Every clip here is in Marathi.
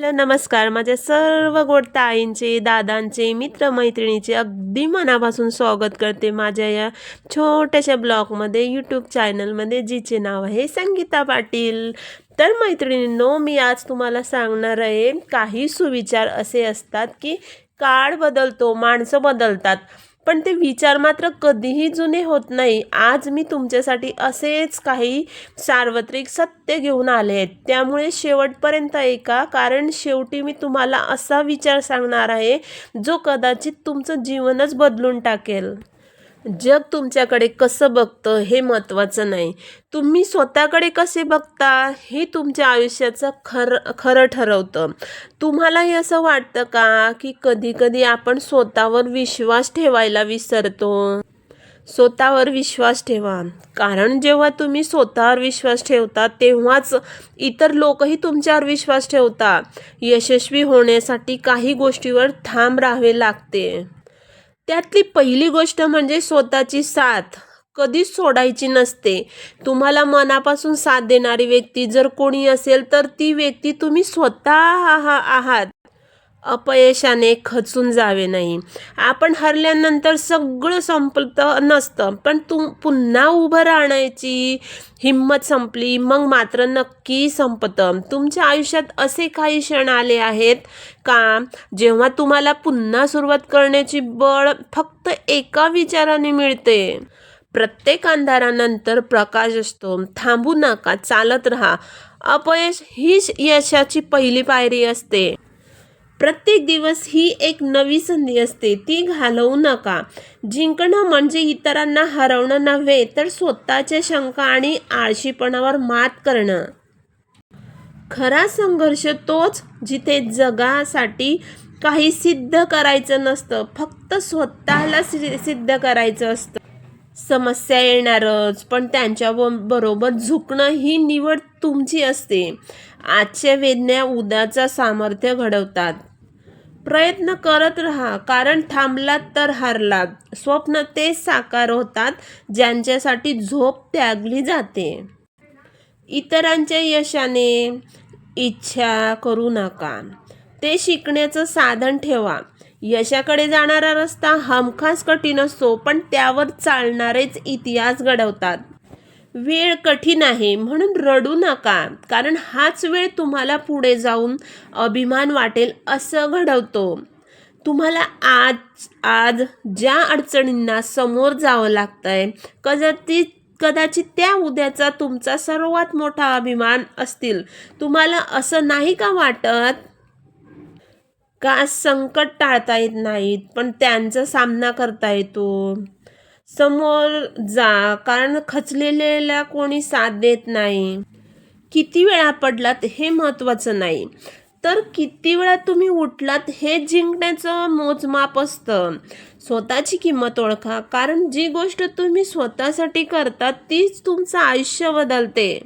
हॅलो नमस्कार. माझ्या सर्व गोड ताईंचे दादांचे मित्रमैत्रिणीचे अगदी मनापासून स्वागत करते माझ्या या छोट्याशा ब्लॉगमध्ये यूट्यूब चॅनलमध्ये जिचे नाव आहे संगीता पाटील. तर मैत्रिणींनो मी आज तुम्हाला सांगणार आहे काही सुविचार असे असतात की काळ बदलतो माणसं बदलतात. पण ते विचार मात्र कधीही जुने होत नाही. आज मी तुमच्यासाठी असेच काही सार्वत्रिक सत्य घेऊन आले आहेत. त्यामुळे शेवटपर्यंत ऐका कारण शेवटी मी तुम्हाला असा विचार सांगणार आहे जो कदाचित तुमचं जीवनच बदलून टाकेल. जग तुमच्याकडे कसं बघतं हे महत्त्वाचं नाही. तुम्ही स्वतःकडे कसे बघता हे तुमच्या आयुष्याचं खरं खरं ठरवतं. तुम्हालाही असं वाटतं का की कधीकधी आपण स्वतःवर विश्वास ठेवायला विसरतो? स्वतःवर विश्वास ठेवा. कारण जेव्हा तुम्ही स्वतःवर विश्वास ठेवता तेव्हाच इतर लोकही तुमच्यावर विश्वास ठेवतात यशस्वी होण्यासाठी काही गोष्टीवर ठाम राहावे लागते. त्यातली पहिली गोष्ट म्हणजे स्वतःची साथ. कधीच सोडायची नसते. तुम्हाला मनापासून साथ देणारी व्यक्ती जर कोणी असेल तर ती व्यक्ती तुम्ही स्वतः आहा- आहात. अपयशाने खचून जावे नाही. आपण हरल्यानंतर सगळं संपलं नसतं पण तू पुन्हा उभं राहण्याची हिंमत संपली मग मात्र नक्की संपतं. तुमच्या आयुष्यात असे काही क्षण आले आहेत का जेव्हा तुम्हाला पुन्हा सुरुवात करण्याची बळ फक्त एका विचाराने मिळते? प्रत्येक अंधारानंतर प्रकाश असतो. थांबू नका चालत राहा. अपयश हीच यशाची पहिली पायरी असते. प्रत्येक दिवस ही एक नवी संधी असते. ती घालवू नका. जिंकणं म्हणजे इतरांना हरवणं नव्हे तर स्वतःच्या शंका आणि आळशीपणावर मात करणं. खरा संघर्ष तोच जिथे जगासाठी काही सिद्ध करायचं नसतं फक्त स्वतःला सि- सिद्ध करायचं असतं. समस्या येणारच पण त्यांच्या बरोबर झुकणं ही निवड तुमची असते. आजच्या वेदना उद्याचं सामर्थ्य घडवतात. प्रयत्न करत राहा कारण थांबलात तर हारलात स्वप्न तेच साकार होतात ज्यांच्यासाठी झोप त्यागली जाते. इतरांच्या यशाने इच्छा करू नका. ते शिकण्याचं साधन ठेवा. यशाकडे जाणारा रस्ता हमखास कठीण असतो पण त्यावर चालणारेच इतिहास घडवतात. वेळ कठीण आहे म्हणून रडू नका. कारण हाच वेळ तुम्हाला पुढे जाऊन अभिमान वाटेल असं घडवतो. तुम्हाला आज आज ज्या अडचणींना समोर जावं लागतंय कदाचित कदाचित त्या उद्याचा तुमचा सर्वात मोठा अभिमान असतील. तुम्हाला असं नाही का वाटत? का संकट टाळता येत नाहीत पण त्यांचा सामना करता येतो? समोर जा कारण खचलेल्याला कोणी साथ देत नाही. किती वेळा पडलात हे महत्त्वाचं नाही. तर किती वेळा तुम्ही उठलात हे जिंकण्याचं मोजमाप असतं. स्वतःची किंमत ओळखा कारण जी गोष्ट तुम्ही स्वतःसाठी करता तीच तुमचं आयुष्य बदलते.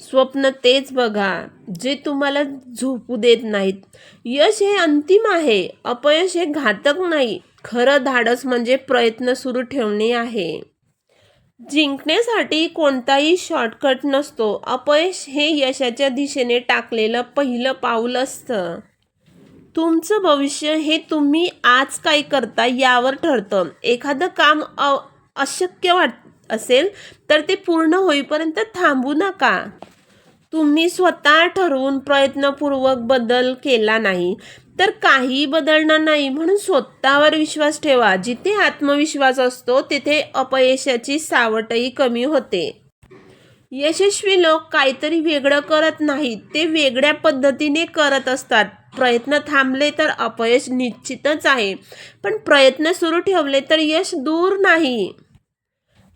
स्वप्न तेच बघा जे तुम्हाला झोपू देत नाहीत. यश हे अंतिम आहे अपयश हे घातक नाही. खरं धाडस म्हणजे प्रयत्न सुरू ठेवणे आहे. जिंकण्यासाठी कोणताही शॉर्टकट नसतो. अपयश हे यशाच्या दिशेने टाकलेलं पहिलं पाऊल असतं. तुमचं भविष्य हे तुम्ही आज काय करता यावर ठरतं. एखादं काम अ अशक्य वाट असेल तर ते पूर्ण होईपर्यंत थांबू नका. तुम्ही स्वतः ठरवून प्रयत्नपूर्वक बदल केला नाही. तर काही बदलणार नाही म्हणून स्वतःवर विश्वास ठेवा. जिथे आत्मविश्वास असतो तिथे अपयशाची सावटही कमी होते. यशस्वी लोक काहीतरी वेगळं करत नाहीत. ते वेगळ्या पद्धतीने करत असतात. प्रयत्न थांबले तर अपयश निश्चितच आहे. पण प्रयत्न सुरू ठेवले तर यश दूर नाही.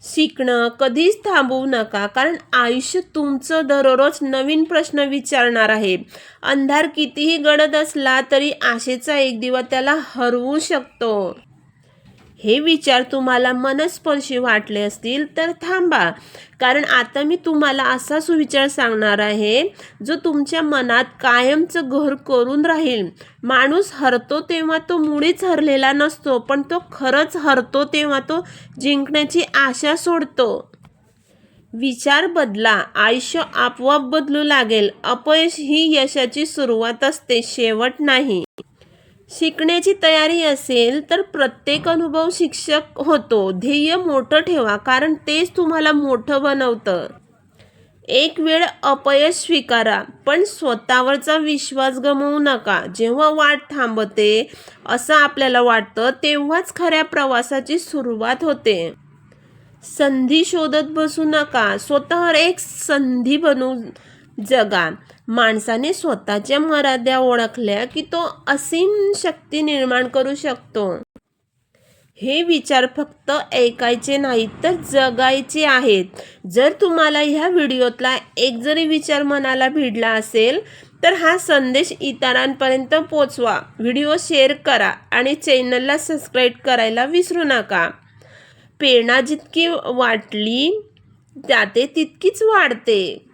शिकणं कधीच थांबवू नका. कारण आयुष्य तुमचं दररोज नवीन प्रश्न विचारणार आहे. अंधार कितीही गडद असला तरी आशेचा एक दिवा त्याला हरवू शकतो. हे विचार तुम्हाला मनस्पर्शी वाटले असतील तर थांबा. कारण आता मी तुम्हाला असा सुविचार सांगणार आहे जो तुमच्या मनात कायमचं घर करून राहील. माणूस हरतो तेव्हा तो मुळीच हरलेला नसतो पण तो खरंच हरतो तेव्हा तो जिंकण्याची आशा सोडतो. विचार बदला आयुष्य आपोआप बदलू लागेल. अपयश ही यशाची सुरुवात असते शेवट नाही. शिकण्याची तयारी असेल तर प्रत्येक अनुभव शिक्षक होतो. ध्येय मोठं ठेवा कारण तेच तुम्हाला मोठं बनवतं. एक वेळ अपयश स्वीकारा पण स्वतःवरचा विश्वास गमवू नका. जेव्हा वाट थांबते असं आपल्याला वाटतं तेव्हाच खऱ्या प्रवासाची सुरुवात होते. संधी शोधत बसू नका. स्वतःवर एक संधी बनवून जगा. माणसाने स्वतःच्या मर्यादा ओळखल्या की तो असीम शक्ती निर्माण करू शकतो. हे विचार फक्त ऐकायचे नाहीत तर जगायचे आहेत. जर तुम्हाला ह्या व्हिडिओतला एक जरी विचार मनाला भिडला असेल तर हा संदेश इतरांपर्यंत पोचवा. व्हिडिओ शेअर करा आणि चॅनलला सबस्क्राईब करायला विसरू नका. प्रेरणा जितकी वाटली त्याते तितकीच वाढते.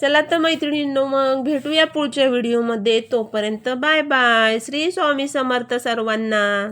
चला तर मैत्रिणींनो मग भेटूया पुढच्या व्हिडिओमध्ये. तोपर्यंत बाय बाय. श्री स्वामी समर्थ सर्वांना.